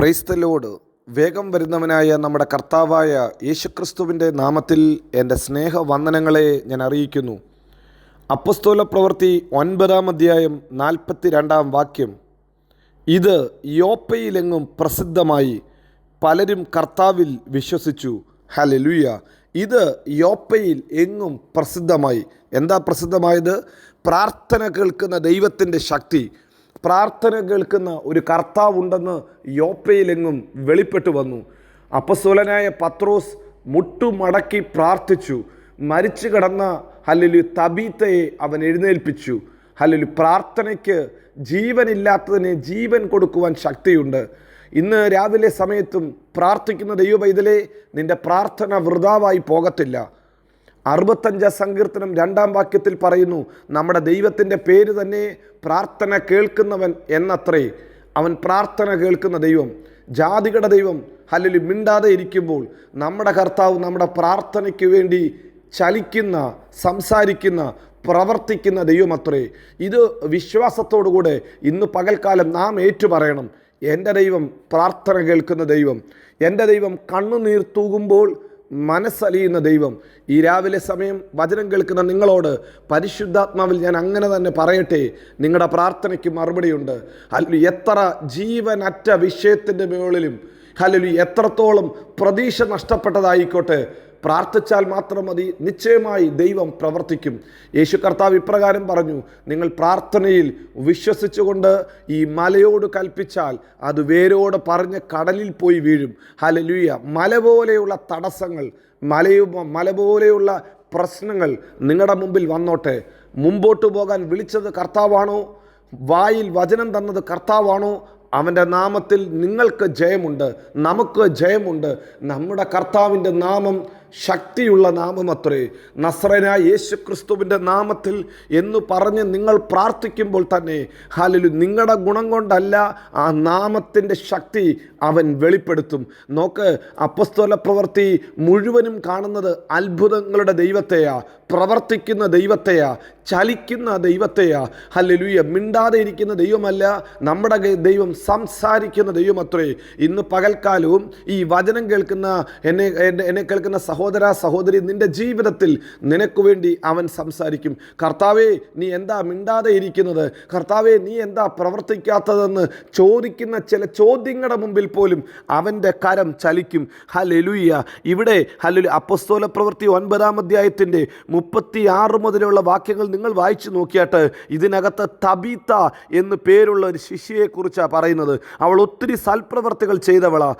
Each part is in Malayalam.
പ്രൈസ്തലോട് വേഗം വരുന്നവനായ നമ്മുടെ കർത്താവായ യേശുക്രിസ്തുവിന്റെ നാമത്തിൽ എന്റെ സ്നേഹവന്ദനങ്ങളെ ഞാൻ അറിയിക്കുന്നു. അപ്പസ്തോല പ്രവൃത്തി ഒൻപതാം അധ്യായം നാൽപ്പത്തി രണ്ടാം വാക്യം. ഇത് യോപ്പയിലെങ്ങും പ്രസിദ്ധമായി പലരും കർത്താവിൽ വിശ്വസിച്ചു. ഹലലുയ ഇത് യോപ്പയിൽ എങ്ങും പ്രസിദ്ധമായി. എന്താ പ്രസിദ്ധമായത്? പ്രാർത്ഥന കേൾക്കുന്ന ദൈവത്തിന്റെ ശക്തി. പ്രാർത്ഥന കേൾക്കുന്ന ഒരു കർത്താവുണ്ടെന്ന് യോപ്പയിലെങ്ങും വെളിപ്പെട്ടു വന്നു. അപ്പസ്വലനായ പത്രോസ് മുട്ടുമടക്കി പ്രാർത്ഥിച്ചു. മരിച്ചു കിടന്ന ഹല്ലലു തബീത്തയെ അവൻ എഴുന്നേൽപ്പിച്ചു. ഹല്ലലു പ്രാർത്ഥനയ്ക്ക് ജീവനില്ലാത്തതിന് ജീവൻ കൊടുക്കുവാൻ ശക്തിയുണ്ട്. ഇന്ന് രാവിലെ സമയത്തും പ്രാർത്ഥിക്കുന്ന ദൈവപൈതലേ നിന്റെ പ്രാർത്ഥന വൃതാവായി പോകത്തില്ല. അറുപത്തഞ്ച സങ്കീർത്തനം രണ്ടാം വാക്യത്തിൽ പറയുന്നു നമ്മുടെ ദൈവത്തിന്റെ പേര് തന്നെ പ്രാർത്ഥന കേൾക്കുന്നവൻ എന്നത്രേ. അവൻ പ്രാർത്ഥന കേൾക്കുന്ന ദൈവം ജാതികളുടെ ദൈവം അല്ലെങ്കിൽ മിണ്ടാതെ ഇരിക്കുമ്പോൾ നമ്മുടെ കർത്താവ് നമ്മുടെ പ്രാർത്ഥനയ്ക്ക് വേണ്ടി ചലിക്കുന്ന സംസാരിക്കുന്ന പ്രവർത്തിക്കുന്ന ദൈവമത്രേ. ഇത് വിശ്വാസത്തോടുകൂടെ ഇന്ന് പകൽക്കാലം നാം ഏറ്റുപറയണം. എന്റെ ദൈവം പ്രാർത്ഥന കേൾക്കുന്ന ദൈവം എന്റെ ദൈവം കണ്ണുനീർ തൂകുമ്പോൾ മനസ്സലിയുന്ന ദൈവം. ഈ രാവിലെ സമയം വചനം കേൾക്കുന്ന നിങ്ങളോട് പരിശുദ്ധാത്മാവിൽ ഞാൻ അങ്ങനെ തന്നെ പറയട്ടെ. നിങ്ങളുടെ പ്രാർത്ഥനയ്ക്ക് മറുപടിയുണ്ട്. അല്ലെങ്കിൽ എത്ര ജീവനറ്റ വിഷയത്തിന്റെ മുകളിലും അല്ലെങ്കിൽ എത്രത്തോളം പ്രതീക്ഷ നഷ്ടപ്പെട്ടതായിക്കോട്ടെ. പ്രാർത്ഥിച്ചാൽ മാത്രം മതി. നിശ്ചയമായി ദൈവം പ്രവർത്തിക്കും. യേശു കർത്താവ് ഇപ്രകാരം പറഞ്ഞു നിങ്ങൾ പ്രാർത്ഥനയിൽ വിശ്വസിച്ചുകൊണ്ട് ഈ മലയോട് കൽപ്പിച്ചാൽ അത് വേരോട് പറഞ്ഞ് കടലിൽ പോയി വീഴും. ഹലലുയ മല പോലെയുള്ള തടസ്സങ്ങൾ മലയു മല പോലെയുള്ള പ്രശ്നങ്ങൾ നിങ്ങളുടെ മുമ്പിൽ വന്നോട്ടെ. മുമ്പോട്ട് പോകാൻ വിളിച്ചത് കർത്താവാണോ? വായിൽ വചനം തന്നത് കർത്താവാണോ? അവന്റെ നാമത്തിൽ നിങ്ങൾക്ക് ജയമുണ്ട്. നമുക്ക് ജയമുണ്ട്. നമ്മുടെ കർത്താവിന്റെ നാമം ശക്തിയുള്ള നാമമത്രേ നസ്രനായ യേശു ക്രിസ്തുവിന്റെ നാമത്തിൽ എന്ന് പറഞ്ഞ് നിങ്ങൾ പ്രാർത്ഥിക്കുമ്പോൾ തന്നെ ഹാലിലു നിങ്ങളുടെ ഗുണം കൊണ്ടല്ല ആ നാമത്തിന്റെ ശക്തി അവൻ വെളിപ്പെടുത്തും. നോക്ക് അപ്പസ്തോല പ്രവൃത്തി മുഴുവനും കാണുന്നത് അത്ഭുതങ്ങളുടെ ദൈവത്തെയാ പ്രവർത്തിക്കുന്ന ദൈവത്തെയാ ചലിക്കുന്ന ദൈവത്തെയാ. ഹല്ലുയ മിണ്ടാതെ ഇരിക്കുന്ന ദൈവമല്ല നമ്മുടെ ദൈവം സംസാരിക്കുന്ന ദൈവമത്രേ. ഇന്ന് പകൽക്കാലവും ഈ വചനം കേൾക്കുന്ന എന്നെ എന്നെ കേൾക്കുന്ന സഹോദര സഹോദരി നിന്റെ ജീവിതത്തിൽ നിനക്ക് വേണ്ടി അവൻ സംസാരിക്കും. കർത്താവേ നീ എന്താ മിണ്ടാതെ ഇരിക്കുന്നത്? കർത്താവേ നീ എന്താ പ്രവർത്തിക്കാത്തതെന്ന് ചോദിക്കുന്ന ചില ചോദ്യങ്ങളുടെ മുമ്പിൽ പോലും അവന്റെ കരം ചലിക്കും. ഹലലുയ്യ ഇവിടെ ഹലു അപ്പസ്തോല പ്രവൃത്തി ഒൻപതാം അധ്യായത്തിന്റെ മുപ്പത്തി ആറ് മുതലുള്ള വാക്യങ്ങൾ നിങ്ങൾ വായിച്ചു നോക്കിയാട്ട് ഇതിനകത്ത് തബീത്ത എന്ന് പേരുള്ള ഒരു ശിഷ്യയെക്കുറിച്ചാണ് പറയുന്നത്. അവൾ ഒത്തിരി സൽപ്രവർത്തികൾ ചെയ്തവളാ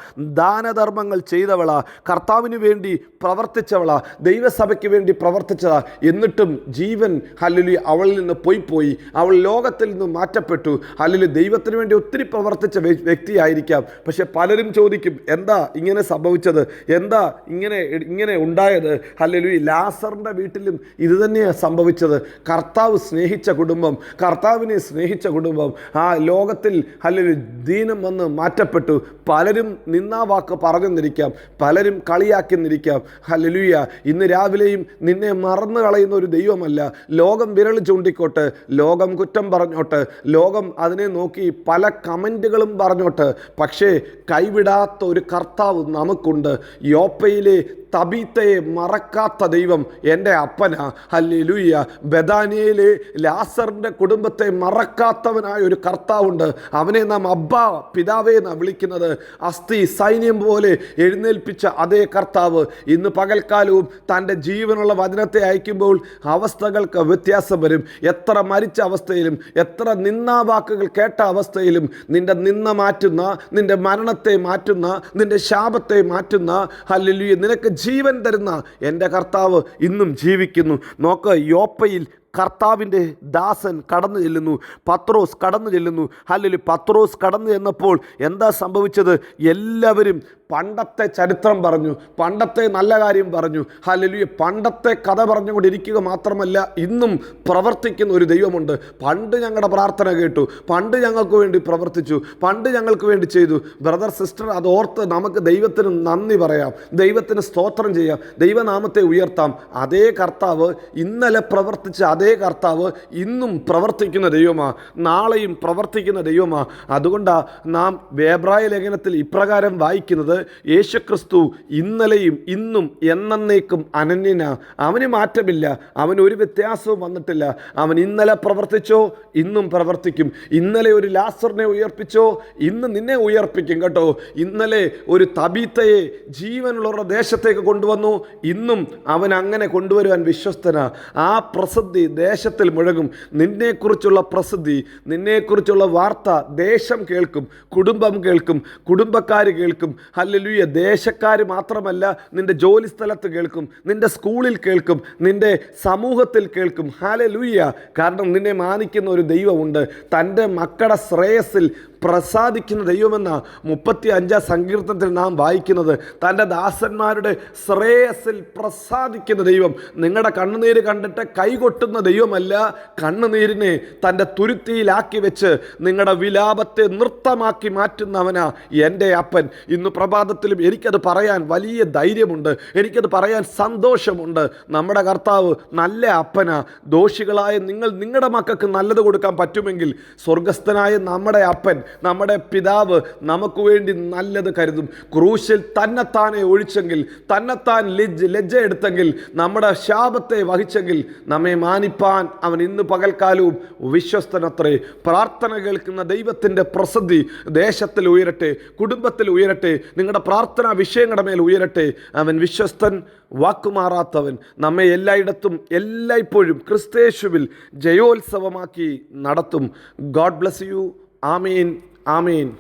ദാനധർമ്മങ്ങൾ ചെയ്തവളാ കർത്താവിന് വേണ്ടി പ്രവർത്തിച്ചവളാ ദൈവസഭയ്ക്ക് വേണ്ടി പ്രവർത്തിച്ചതാ. എന്നിട്ടും ജീവൻ ഹല്ലുലി അവളിൽ നിന്ന് പോയി പോയി. അവൾ ലോകത്തിൽ നിന്ന് മാറ്റപ്പെട്ടു. ഹല്ലുലി ദൈവത്തിന് വേണ്ടി ഒത്തിരി പ്രവർത്തിച്ച വ്യക്തിയായിരിക്കാം. പക്ഷെ പലരും ചോദിക്കും എന്താ ഇങ്ങനെ സംഭവിച്ചത്? എന്താ ഇങ്ങനെ ഇങ്ങനെ ഉണ്ടായത്? ഹല്ലുലി ലാസറിന്റെ വീട്ടിലും ഇത് തന്നെയാണ് സംഭവിച്ചത്. കർത്താവ് സ്നേഹിച്ച കുടുംബം കർത്താവിനെ സ്നേഹിച്ച കുടുംബം ആ ലോകത്തിൽ അല്ലെങ്കിൽ ദീനം വന്ന് മാറ്റപ്പെട്ടു. പലരും നിന്നാവാക്ക് പറഞ്ഞെന്നിരിക്കാം പലരും കളിയാക്കി കളിയാക്കിന്നിരിക്കാം. ഹലലുയ ഇന്ന് രാവിലെയും നിന്നെ മറന്നു കളയുന്ന ഒരു ദൈവമല്ല. ലോകം വിരൽ ചൂണ്ടിക്കോട്ട് ലോകം കുറ്റം പറഞ്ഞോട്ട് ലോകം അതിനെ നോക്കി പല കമന്റുകളും പറഞ്ഞോട്ട്. പക്ഷേ കൈവിടാത്ത ഒരു കർത്താവ് നമുക്കുണ്ട്. യോപ്പയിലെ തബീത്തയെ മറക്കാത്ത ദൈവം എന്റെ അപ്പന. അപ്പനാ ഹല്ലേലൂയ ബദാനിയയിലെ ലാസറിന്റെ കുടുംബത്തെ മറക്കാത്തവനായ ഒരു കർത്താവുണ്ട്. അവനെ നാം അബ്ബ പിതാവേ എന്നാണ് വിളിക്കുന്നത്. അസ്ഥി സൈന്യം പോലെ എഴുന്നേൽപ്പിച്ച അതേ കർത്താവ് ഇന്ന് പകൽക്കാലവും തന്റെ ജീവനുള്ള വചനത്തെ അയക്കുമ്പോൾ അവസ്ഥകൾക്ക് വ്യത്യാസം വരും. എത്ര മരിച്ച അവസ്ഥയിലും എത്ര നിന്നാവാക്കുകൾ കേട്ട അവസ്ഥയിലും നിന്റെ നിന്ന മാറ്റുന്ന നിന്റെ മരണത്തെ മാറ്റുന്ന നിന്റെ ശാപത്തെ മാറ്റുന്ന അല്ലെങ്കിൽ നിനക്ക് ജീവൻ തരുന്ന എന്റെ കർത്താവ് ഇന്നും ജീവിക്കുന്നു. നോക്ക് യോപ്പയിൽ കർത്താവിന്റെ ദാസൻ കടന്നു ചെല്ലുന്നു. പത്രോസ് കടന്നു ചെല്ലുന്നു. അല്ലെങ്കിൽ പത്രോസ് കടന്നു ചെന്നപ്പോൾ എന്താ സംഭവിച്ചത്? എല്ലാവരും പണ്ടത്തെ ചരിത്രം പറഞ്ഞു പണ്ടത്തെ നല്ല കാര്യം പറഞ്ഞു. ഹല്ലേലൂയ. പണ്ടത്തെ കഥ പറഞ്ഞുകൊണ്ടിരിക്കുക മാത്രമല്ല ഇന്നും പ്രവർത്തിക്കുന്ന ഒരു ദൈവമുണ്ട്. പണ്ട് ഞങ്ങളുടെ പ്രാർത്ഥന കേട്ടു പണ്ട് ഞങ്ങൾക്ക് വേണ്ടി പ്രവർത്തിച്ചു പണ്ട് ഞങ്ങൾക്ക് വേണ്ടി ചെയ്തു. ബ്രദർ സിസ്റ്റർ അത് ഓർത്ത് നമുക്ക് ദൈവത്തിന് നന്ദി പറയാം ദൈവത്തിന് സ്തോത്രം ചെയ്യാം ദൈവനാമത്തെ ഉയർത്താം. അതേ കർത്താവ് ഇന്നലെ പ്രവർത്തിച്ച അതേ കർത്താവ് ഇന്നും പ്രവർത്തിക്കുന്ന ദൈവമാ നാളെയും പ്രവർത്തിക്കുന്ന ദൈവമാ. അതുകൊണ്ടാണ് നാം വേബ്രായ ലേഖനത്തിൽ ഇപ്രകാരം വായിക്കുന്നത് യേശുക്രിസ്തു ഇന്നലെയും ഇന്നും എന്നേക്കും അനന്യന. അവന് മാറ്റമില്ല. അവന് ഒരു വ്യത്യാസവും വന്നിട്ടില്ല. അവൻ ഇന്നലെ പ്രവർത്തിച്ചോ ഇന്നും പ്രവർത്തിക്കും. ഇന്നലെ ഒരു ലാസറിനെ ഉയർപ്പിച്ചോ ഇന്ന് നിന്നെ ഉയർപ്പിക്കും കേട്ടോ. ഇന്നലെ ഒരു തബീത്തയെ ജീവനുള്ളവരുടെ ദേശത്തേക്ക് കൊണ്ടുവന്നു. ഇന്നും അവൻ അങ്ങനെ കൊണ്ടുവരുവാൻ വിശ്വസ്തന. ആ പ്രസിദ്ധി ദേശത്തിൽ മുഴങ്ങും. നിന്നെക്കുറിച്ചുള്ള പ്രസിദ്ധി നിന്നെക്കുറിച്ചുള്ള വാർത്ത ദേശം കേൾക്കും. കുടുംബം കേൾക്കും. കുടുംബക്കാർ കേൾക്കും. ഹല്ലേലൂയ. ദേശക്കാർ മാത്രമല്ല നിന്റെ ജോലി സ്ഥലത്ത് കേൾക്കും നിന്റെ സ്കൂളിൽ കേൾക്കും നിന്റെ സമൂഹത്തിൽ കേൾക്കും. ഹാലലൂയ കാരണം നിന്നെ മാനിക്കുന്ന ഒരു ദൈവമുണ്ട്. തന്റെ മക്കളുടെ ശ്രേയസിൽ പ്രസാദിക്കുന്ന ദൈവമെന്ന മുപ്പത്തി അഞ്ചാം സങ്കീർത്തനത്തിൽ നാം വായിക്കുന്നത്. തന്റെ ദാസന്മാരുടെ ശ്രേയസിൽ പ്രസാദിക്കുന്ന ദൈവം. നിങ്ങളുടെ കണ്ണുനീര് കണ്ടിട്ട് കൈകൊട്ടുന്ന ദൈവമല്ല കണ്ണുനീരിനെ തന്റെ തുരുത്തിയിലാക്കി വെച്ച് നിങ്ങളുടെ വിലാപത്തെ നൃത്തമാക്കി മാറ്റുന്നവനാ എന്റെ അപ്പൻ. ഇന്ന് പ്രഭാതത്തിലും എനിക്കത് പറയാൻ വലിയ ധൈര്യമുണ്ട് എനിക്കത് പറയാൻ സന്തോഷമുണ്ട്. നമ്മുടെ കർത്താവ് നല്ല അപ്പനാ. ദോഷികളായ നിങ്ങൾ നിങ്ങളുടെ മക്കൾക്ക് നല്ലത് കൊടുക്കാൻ പറ്റുമെങ്കിൽ സ്വർഗസ്ഥനായ നമ്മുടെ അപ്പൻ നമ്മുടെ പിതാവ് നമുക്ക് വേണ്ടി നല്ലത് കരുതും. ക്രൂശിൽ തന്നെത്താനെ ഒഴിച്ചെങ്കിൽ തന്നെത്താൻ ലജ്ജ ലജ്ജ എടുത്തെങ്കിൽ നമ്മുടെ ശാപത്തെ വഹിച്ചെങ്കിൽ നമ്മെ മാനിപ്പാൻ അവൻ ഇന്ന് പകൽക്കാലവും വിശ്വസ്തനത്രേ. പ്രാർത്ഥന കേൾക്കുന്ന ദൈവത്തിന്റെ പ്രസിദ്ധി ദേശത്തിൽ ഉയരട്ടെ കുടുംബത്തിൽ ഉയരട്ടെ നിങ്ങളുടെ പ്രാർത്ഥനാ വിഷയങ്ങളുടെ മേൽ ഉയരട്ടെ. അവൻ വിശ്വസ്തൻ വാക്കുമാറാത്തവൻ. നമ്മെ എല്ലായിടത്തും എല്ലായ്പ്പോഴും ക്രിസ്തേശുവിൽ ജയോത്സവമാക്കി നടത്തും. God bless you. ஆமீன் ஆமீன்.